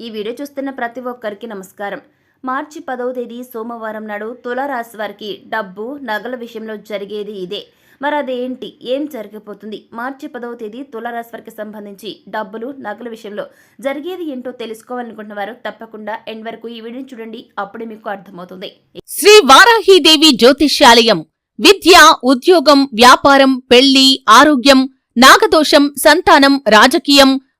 ఈ వీడియో చూస్తున్న ప్రతి ఒక్కరికి నమస్కారం. మార్చి పదవ తేదీ సోమవారం నాడు తులారాశి వారికి డబ్బు నగల విషయంలో జరిగేది ఇదే. మరి అదేంటి? ఏం జరగబోతుంది? మార్చి పదవ తేదీ తులారాశి వారికి సంబంధించి డబ్బులు నగల విషయంలో జరిగేది ఏంటో తెలుసుకోవాలనుకుంటున్న వారు తప్పకుండా ఎండ్ వరకు ఈ వీడియోని చూడండి. అప్పుడే మీకు అర్థమవుతుంది. శ్రీ వారాహీదేవి జ్యోతిష్యాలయం. విద్య ఉద్యోగం వ్యాపారం పెళ్ళి ఆరోగ్యం నాగదోషం సంతానం రాజకీయం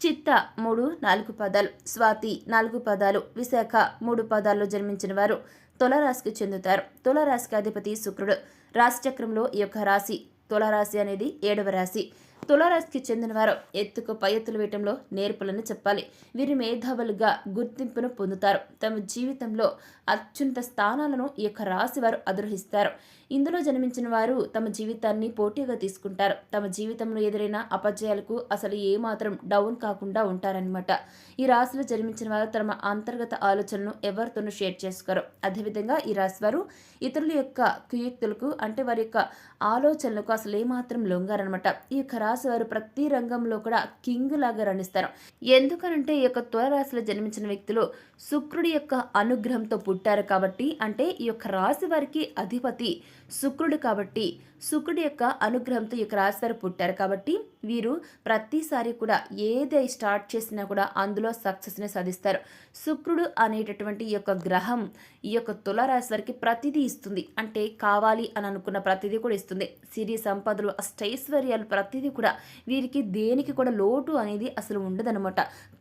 చిత్త మూడు నాలుగు పదాలు స్వాతి నాలుగు పదాలు విశాఖ మూడు పదాల్లో జన్మించిన వారు తులరాశికి చెందుతారు. తులరాశికి అధిపతి శుక్రుడు. రాశి చక్రంలో ఈ యొక్క రాశి తులరాశి అనేది ఏడవ రాశి. తులారాశికి చెందిన వారు ఎత్తుకు పై ఎత్తులు వేయటంలో నేర్పులని చెప్పాలి. వీరి మేధావులుగా గుర్తింపును పొందుతారు. తమ జీవితంలో అత్యున్నత స్థానాలను ఈ యొక్క రాశి వారు అధిరోహిస్తారు. ఇందులో జన్మించిన వారు తమ జీవితాన్ని పోటీగా తీసుకుంటారు. తమ జీవితంలో ఎదురైన అపజయాలకు అసలు ఏమాత్రం డౌన్ కాకుండా ఉంటారనమాట ఈ రాశిలో జన్మించిన వారు తమ అంతర్గత ఆలోచనను ఎవరితోనూ షేర్ చేసుకోరు. అదేవిధంగా ఈ రాశి వారు ఇతరుల యొక్క కుయుక్తులకు అంటే వారి యొక్క ఆలోచనలకు అసలు ఏమాత్రం లొంగారనమాట ఈ యొక్క రాశి వారు ప్రతి రంగంలో కూడా కింగ్ లాగా రణిస్తారు. ఎందుకనంటే ఈ యొక్క త్వరరాశిలో జన్మించిన వ్యక్తులు శుక్రుడి యొక్క అనుగ్రహంతో పుట్టారు కాబట్టి అంటే ఈ యొక్క రాశి వారికి అధిపతి శుక్రుడు కాబట్టి శుక్రుడి యొక్క అనుగ్రహంతో ఈ యొక్క రాశివారు పుట్టారు కాబట్టి వీరు ప్రతిసారి కూడా ఏది స్టార్ట్ చేసినా కూడా అందులో సక్సెస్ని సాధిస్తారు. శుక్రుడు అనేటటువంటి ఈ యొక్క గ్రహం ఈ యొక్క తులారాశి వారికి ప్రతిదీ ఇస్తుంది. అంటే కావాలి అని అనుకున్న ప్రతిదీ కూడా ఇస్తుంది. సిరి సంపదలు అష్టైశ్వర్యాలు ప్రతిదీ కూడా వీరికి దేనికి కూడా లోటు అనేది అసలు ఉండదనమాట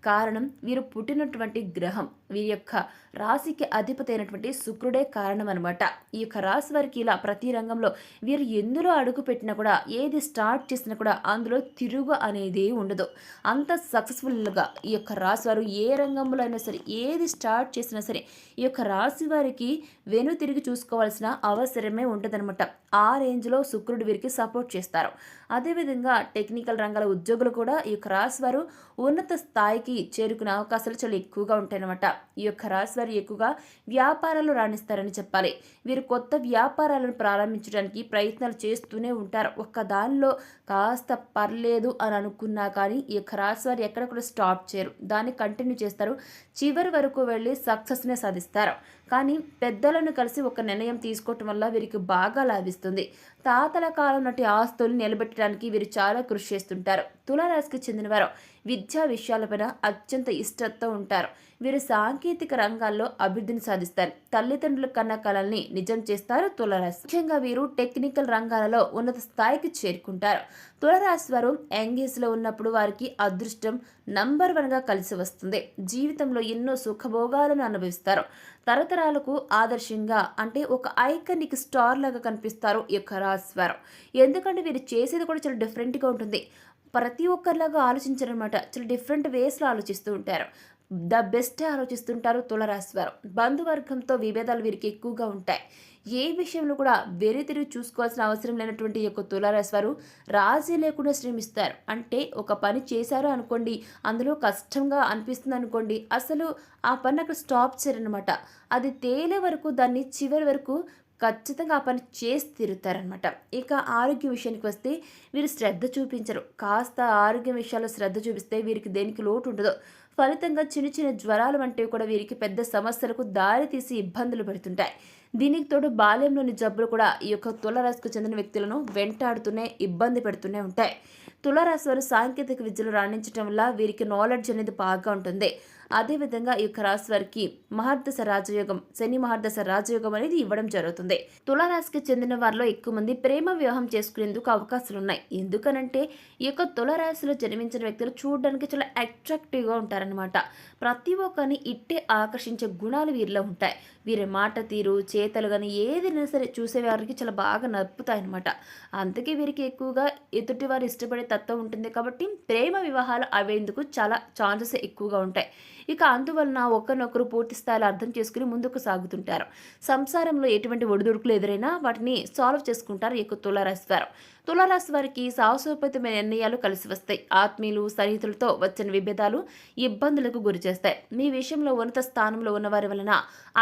కారణం వీరు పుట్టినటువంటి గ్రహం వీరి యొక్క రాశికి అధిపతి అయినటువంటి శుక్రుడే కారణం అనమాట ఈ యొక్క రాశి వారికి ఇలా ప్రతి ప్రతి రంగంలో వీరు ఎందులో అడుగు పెట్టినా కూడా ఏది స్టార్ట్ చేసినా కూడా అందులో తిరుగు అనేది ఉండదు. అంత సక్సెస్ఫుల్గా ఈ యొక్క రాశి వారు ఏ రంగంలో అయినా సరే ఏది స్టార్ట్ చేసినా సరే ఈ యొక్క రాశి వారికి వెను తిరిగి చూసుకోవాల్సిన అవసరమే ఉంటుందన్నమాట. ఆ రేంజ్లో శుక్రుడు వీరికి సపోర్ట్ చేస్తారు. అదేవిధంగా టెక్నికల్ రంగాల ఉద్యోగులు కూడా ఈ యొక్క రాశి వారు ఉన్నత స్థాయికి చేరుకునే అవకాశాలు చాలా ఎక్కువగా ఉంటాయన్నమాట. ఈ యొక్క రాశి వారు ఎక్కువగా వ్యాపారాలు రాణిస్తారని చెప్పాలి. వీరు కొత్త వ్యాపారాలను ప్రారంభించడానికి ప్రయత్నాలు చేస్తూనే ఉంటారు. ఒక్క దానిలో కాస్త పర్లేదు అని అనుకున్నా కానీ ఈ క్రాస్ వారు ఎక్కడ కూడా స్టాప్ చేయరు. దాన్ని కంటిన్యూ చేస్తారు. చివరి వరకు వెళ్ళి సక్సెస్నే సాధిస్తారు. కానీ పెద్దలను కలిసి ఒక నిర్ణయం తీసుకోవటం వల్ల వీరికి బాగా లాభిస్తుంది. తాతల కాలం నాటి ఆస్తులు నిలబెట్టడానికి వీరు చాలా కృషి చేస్తుంటారు. తులారాశికి చెందినవారు విద్యా విషయాలపైన అత్యంత ఇష్టతో ఉంటారు. వీరు సాంకేతిక రంగాల్లో అభివృద్ధిని సాధిస్తారు. తల్లిదండ్రుల కన్న కళల్ని నిజం చేస్తారు తులారాశి. ముఖ్యంగా వీరు టెక్నికల్ రంగాలలో ఉన్నత స్థాయికి చేరుకుంటారు. తులరాశి వారు యంగేజ్లో ఉన్నప్పుడు వారికి అదృష్టం నంబర్ వన్గా కలిసి వస్తుంది. జీవితంలో ఎన్నో సుఖభోగాలను అనుభవిస్తారు. తరతరాలకు ఆదర్శంగా అంటే ఒక ఐకనిక్ స్టార్ లాగా కనిపిస్తారు ఈ యొక్క రాశివారు. ఎందుకంటే వీరు చేసేది కూడా చాలా డిఫరెంట్గా ఉంటుంది. ప్రతి ఒక్కరిలాగా ఆలోచించారనమాట. చాలా డిఫరెంట్ వేస్లో ఆలోచిస్తూ ఉంటారు. ద బెస్ట్ ఆలోచిస్తుంటారు తులరాశి వారు బంధువర్గంతో విభేదాలు వీరికి ఎక్కువగా ఉంటాయి. ఏ విషయంలో కూడా వేరే తిరిగి చూసుకోవాల్సిన అవసరం లేనటువంటి యొక్క తులారాశి వారు రాజీ లేకుండా శ్రమిస్తారు. అంటే ఒక పని చేశారు అనుకోండి అందులో కష్టంగా అనిపిస్తుంది అనుకోండి అసలు ఆ పని అక్కడ స్టాప్ చేయరనమాట అది తేలే వరకు దాన్ని చివరి వరకు ఖచ్చితంగా ఆ పని చేసి తీరుతారనమాట ఇక ఆరోగ్య విషయానికి వస్తే వీరు శ్రద్ధ చూపించరు. కాస్త ఆరోగ్య విషయాల్లో శ్రద్ధ చూపిస్తే వీరికి దేనికి లోటు ఉండదు. ఫలితంగా చిన్న చిన్న జ్వరాలు వంటివి కూడా వీరికి పెద్ద సమస్యలకు దారి తీసి ఇబ్బందులు పెడుతుంటాయి. దీనికి తోడు బాల్యంలోని జబ్బులు కూడా ఈ యొక్క తులరాశికి చెందిన వ్యక్తులను వెంటాడుతూనే ఇబ్బంది పెడుతూనే ఉంటాయి. తులారాశి వారు సాంకేతిక విద్యలు రాణించడం వల్ల వీరికి నాలెడ్జ్ అనేది బాగా ఉంటుంది. అదేవిధంగా ఈ యొక్క రాశి వారికి మహర్దశ రాజయోగం శని మహర్దశ రాజయోగం అనేది ఇవ్వడం జరుగుతుంది. తులారాశికి చెందిన వారిలో ఎక్కువ మంది ప్రేమ వివాహం చేసుకునేందుకు అవకాశాలు ఉన్నాయి. ఎందుకనంటే ఈ యొక్క తులారాశిలో జన్మించిన వ్యక్తులు చూడడానికి చాలా అట్రాక్టివ్గా ఉంటారనమాట ప్రతి ఒక్కరిని ఇట్టే ఆకర్షించే గుణాలు వీరిలో ఉంటాయి. వీరి మాట తీరు చేతలు కానీ ఏదైనా సరే చూసేవారికి చాలా బాగా నప్పుతాయి అనమాట అందుకే వీరికి ఎక్కువగా ఎదుటి వారు ఇష్టపడే తత్వం ఉంటుంది కాబట్టి ప్రేమ వివాహాలు అవేందుకు చాలా ఛాన్సెస్ ఎక్కువగా ఉంటాయి. ఇక అందువలన ఒకరినొకరు పూర్తి స్థాయిలో అర్థం చేసుకుని ముందుకు సాగుతుంటారు. సంసారంలో ఎటువంటి ఒడిదుడుకులు ఎదురైనా వాటిని సాల్వ్ చేసుకుంటారు ఎక్కువ యొక్క తులారాశి వారికి సాహసోపేతమైన నిర్ణయాలు కలిసి వస్తాయి. ఆత్మీయులు సన్నిహితులతో వచ్చిన విభేదాలు ఇబ్బందులకు గురి చేస్తాయి. మీ విషయంలో ఉన్నత స్థానంలో ఉన్నవారి వలన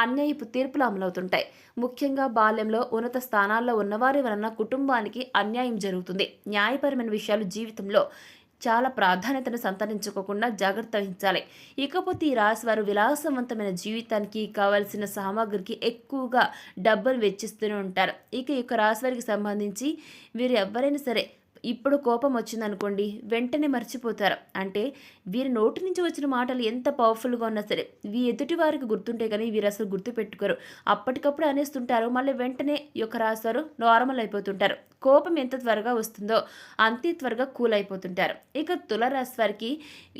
అన్యాయపు తీర్పులు అమలవుతుంటాయి. ముఖ్యంగా బాల్యంలో ఉన్నత స్థానాల్లో ఉన్నవారి వలన కుటుంబానికి అన్యాయం జరుగుతుంది. న్యాయపరమైన విషయాలు జీవితంలో చాలా ప్రాధాన్యతను సంతరించుకోకుండా జాగ్రత్త వహించాలి. ఇకపోతే ఈ రాశి వారు విలాసవంతమైన జీవితానికి కావలసిన సామాగ్రికి ఎక్కువగా డబ్బులు వెచ్చిస్తూనే ఉంటారు. ఇక ఈ యొక్క రాశి వారికి సంబంధించి వీరు ఎవరైనా సరే ఇప్పుడు కోపం వచ్చిందనుకోండి వెంటనే మర్చిపోతారు. అంటే వీరి నోటి నుంచి వచ్చిన మాటలు ఎంత పవర్ఫుల్గా ఉన్నా సరే వీ ఎదుటి వారికి గుర్తుంటే కానీ వీరు అసలు గుర్తు పెట్టుకోరు అప్పటికప్పుడు అనేస్తుంటారు మళ్ళీ వెంటనే యొక్క రాశారు నార్మల్ అయిపోతుంటారు. కోపం ఎంత త్వరగా వస్తుందో అంతే త్వరగా కూల్ అయిపోతుంటారు. ఇక తులరాశి వారికి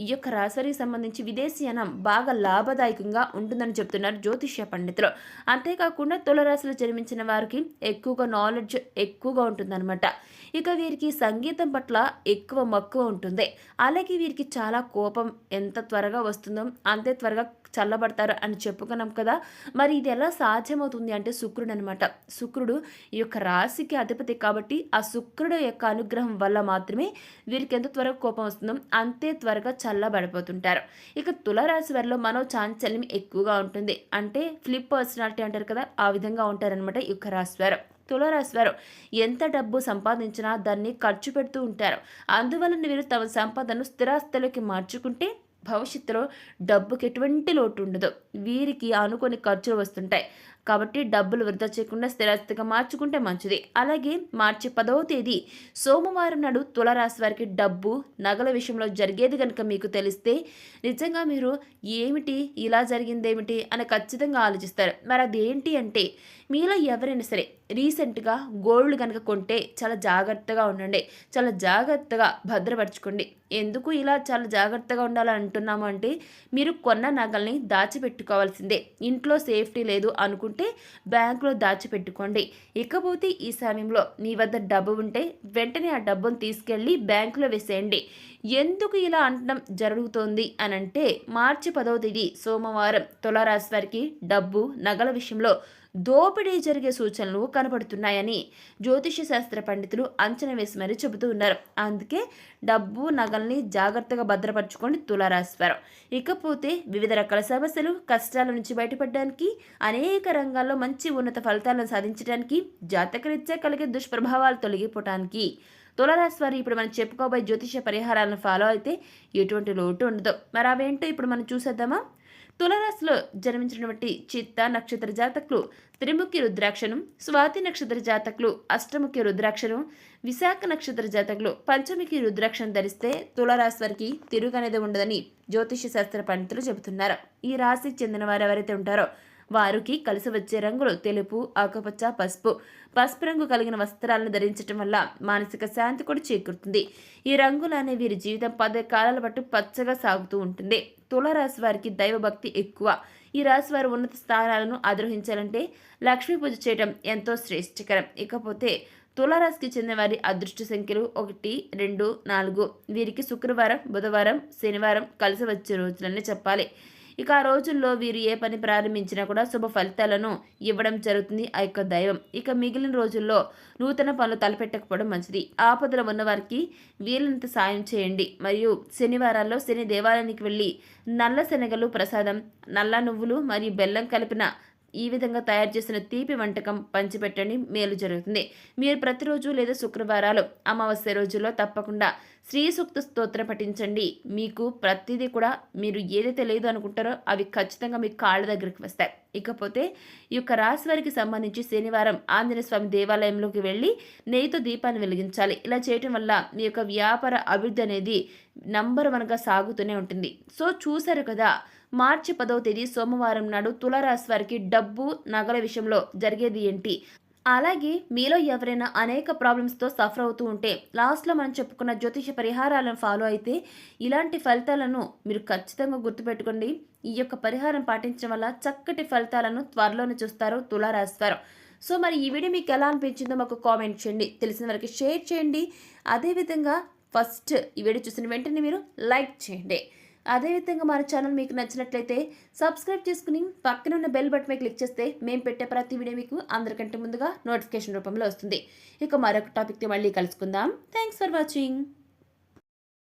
ఈ యొక్క రాశివారికి సంబంధించి విదేశీయానం బాగా లాభదాయకంగా ఉంటుందని చెప్తున్నారు జ్యోతిష్య పండితులు. అంతేకాకుండా తులరాశిలో జన్మించిన వారికి ఎక్కువగా నాలెడ్జ్ ఎక్కువగా ఉంటుందన్నమాట. ఇక వీరికి సంగీతం పట్ల ఎక్కువ మక్కువ ఉంటుంది. అలాగే వీరికి చాలా కోపం ఎంత త్వరగా వస్తుందో అంతే త్వరగా చల్లబడతారు అని చెప్పుకున్నాం కదా. మరి ఇది ఎలా సాధ్యమవుతుంది అంటే శుక్రుడు అనమాట శుక్రుడు ఈ యొక్క రాశికి అధిపతి కాబట్టి ఆ శుక్రుడు యొక్క అనుగ్రహం వల్ల మాత్రమే వీరికి ఎంత త్వరగా కోపం వస్తుందో అంతే త్వరగా చల్లబడిపోతుంటారు. ఇక తులరాశి వారిలో మనో చాంచల్యం ఎక్కువగా ఉంటుంది. అంటే ఫ్లిప్ పర్సనాలిటీ అంటారు కదా ఆ విధంగా ఉంటారనమాట ఈ యొక్క రాశి వారు. తులరాశివారు. ఎంత డబ్బు సంపాదించినా దాన్ని ఖర్చు పెడుతూ ఉంటారు. అందువలన వీరు తమ సంపదను స్థిరాస్తులకి మార్చుకుంటే భవిష్యత్తులో డబ్బుకి ఎటువంటి లోటు ఉండదు. వీరికి అనుకోని ఖర్చులు వస్తుంటాయి. కాబట్టి డబ్బులు వృధా చేయకుండా స్థిరాస్తిగా మార్చుకుంటే మంచిది. అలాగే మార్చి పదవ తేదీ సోమవారం నాడు తులరాశి వారికి డబ్బు నగల విషయంలో జరిగేది కనుక మీకు తెలిస్తే నిజంగా మీరు ఏమిటి ఇలా జరిగిందేమిటి అని ఖచ్చితంగా ఆలోచిస్తారు. మరి అదేంటి అంటే మీలో ఎవరైనా సరే రీసెంట్గా గోల్డ్ కనుక కొంటే చాలా జాగ్రత్తగా ఉండండి. చాలా జాగ్రత్తగా భద్రపరచుకోండి. ఎందుకు ఇలా చాలా జాగ్రత్తగా ఉండాలని అంటున్నాము అంటే మీరు కొన్న నగల్ని దాచిపెట్టుకోవాల్సిందే. ఇంట్లో సేఫ్టీ లేదు అనుకుంటే బ్యాంకులో దాచిపెట్టుకోండి. ఇకపోతే ఈ సమయంలో మీ వద్ద డబ్బు ఉంటే వెంటనే ఆ డబ్బును తీసుకెళ్ళి బ్యాంకులో వేసేయండి. ఎందుకు ఇలా అనడం జరుగుతోంది అని అంటే మార్చి పదవ తేదీ సోమవారం తులారాశి వారికి డబ్బు నగల విషయంలో దోపిడీ జరిగే సూచనలు కనబడుతున్నాయని జ్యోతిష శాస్త్ర పండితులు అంచనా వేసి మరీ చెబుతూ ఉన్నారు. అందుకే డబ్బు నగల్ని జాగ్రత్తగా భద్రపరచుకోండి తులారాశివారు. ఇకపోతే వివిధ రకాల సమస్యలు కష్టాల నుంచి బయటపడడానికి అనేక రంగాల్లో మంచి ఉన్నత ఫలితాలను సాధించడానికి జాతకరీత్యా కలిగే దుష్ప్రభావాలు తొలగిపోవటానికి తులారాశి వారు ఇప్పుడు మనం చెప్పుకోబోయే జ్యోతిష పరిహారాలను ఫాలో అయితే ఎటువంటి లోటు ఉండదు. మరి అవేంటో ఇప్పుడు మనం చూసేద్దామా? తులరాశిలో జన్మించినటువంటి చిత్త నక్షత్ర జాతకులు త్రిముఖి రుద్రాక్షను స్వాతి నక్షత్ర జాతకులు అష్టముఖి రుద్రాక్షను విశాఖ నక్షత్ర జాతకులు పంచముఖి రుద్రాక్షను ధరిస్తే తులరాశి వారికి తిరుగు అనేది ఉండదని జ్యోతిష శాస్త్ర పండితులు చెబుతున్నారు. ఈ రాశికి చెందిన వారు ఎవరైతే ఉంటారో వారికి కలిసి వచ్చే రంగులు తెలుపు ఆకుపచ్చ పసుపు. పసుపు రంగు కలిగిన వస్త్రాలను ధరించడం వల్ల మానసిక శాంతి కూడా చేకూరుతుంది. ఈ రంగులు అనే వీరి జీవితం పదే కాలాల పాటు పచ్చగా సాగుతూ ఉంటుంది. తులారాశి వారికి దైవభక్తి ఎక్కువ. ఈ రాశి వారు ఉన్నత స్థానాలను అధిరోహించాలంటే లక్ష్మీ పూజ చేయడం ఎంతో శ్రేష్టకరం. ఇకపోతే తులారాశికి చెందిన వారి అదృష్ట సంఖ్యలు ఒకటి రెండు నాలుగు. వీరికి శుక్రవారం బుధవారం శనివారం కలిసి వచ్చే రోజులనే చెప్పాలి. ఇక ఆ రోజుల్లో వీరు ఏ పని ప్రారంభించినా కూడా శుభ ఫలితాలను ఇవ్వడం జరుగుతుంది ఆ యొక్క దైవం. ఇక మిగిలిన రోజుల్లో నూతన పనులు తలపెట్టకపోవడం మంచిది. ఆపదలో ఉన్నవారికి వీలైనంత సాయం చేయండి. మరియు శనివారాల్లో శని దేవాలయానికి వెళ్ళి నల్ల శనగలు ప్రసాదం నల్ల నువ్వులు మరియు బెల్లం కలిపిన ఈ విధంగా తయారు చేసిన తీపి వంటకం పంచిపెట్టండి. మేలు జరుగుతుంది. మీరు ప్రతిరోజు లేదా శుక్రవారాలు అమావాస్య రోజుల్లో తప్పకుండా శ్రీ సూక్త స్తోత్రం పఠించండి. మీకు ప్రతిదీ కూడా మీరు ఏదైతే లేదు అనుకుంటారో అవి ఖచ్చితంగా మీ కాళ్ళ దగ్గరికి వస్తాయి. ఇకపోతే ఈ యొక్క రాశి వారికి సంబంధించి శనివారం ఆంజనేయ స్వామి దేవాలయంలోకి వెళ్ళి నెయ్యితో దీపాన్ని వెలిగించాలి. ఇలా చేయటం వల్ల మీ యొక్క వ్యాపార అభివృద్ధి అనేది నంబర్ వన్గా సాగుతూనే ఉంటుంది. సో చూశారు కదా మార్చి పదవ తేదీ సోమవారం నాడు తులారాశి వారికి డబ్బు నగల విషయంలో జరిగేది ఏంటి? అలాగే మీలో ఎవరైనా అనేక ప్రాబ్లమ్స్తో సఫర్ అవుతూ ఉంటే లాస్ట్లో మనం చెప్పుకున్న జ్యోతిష పరిహారాలను ఫాలో అయితే ఇలాంటి ఫలితాలను మీరు ఖచ్చితంగా గుర్తుపెట్టుకోండి. ఈ యొక్క పరిహారం పాటించడం వల్ల చక్కటి ఫలితాలను త్వరలోనే చూస్తారు తులారాశివారు సో మరి ఈ వీడియో మీకు ఎలా అనిపించిందో మాకు కామెంట్ చేయండి. తెలిసిన వరకు షేర్ చేయండి. అదేవిధంగా ఫస్ట్ ఈ వీడియో చూసిన వెంటనే మీరు లైక్ చేయండి. అదేవిధంగా మన ఛానల్ మీకు నచ్చినట్లయితే సబ్స్క్రైబ్ చేసుకుని పక్కన ఉన్న బెల్ బటన్ మీద క్లిక్ చేస్తే మేము పెట్టే ప్రతి వీడియో మీకు అందరికంటే ముందుగా నోటిఫికేషన్ రూపంలో వస్తుంది. ఇక మరొక టాపిక్తో మళ్ళీ కలుసుకుందాం. Thanks for watching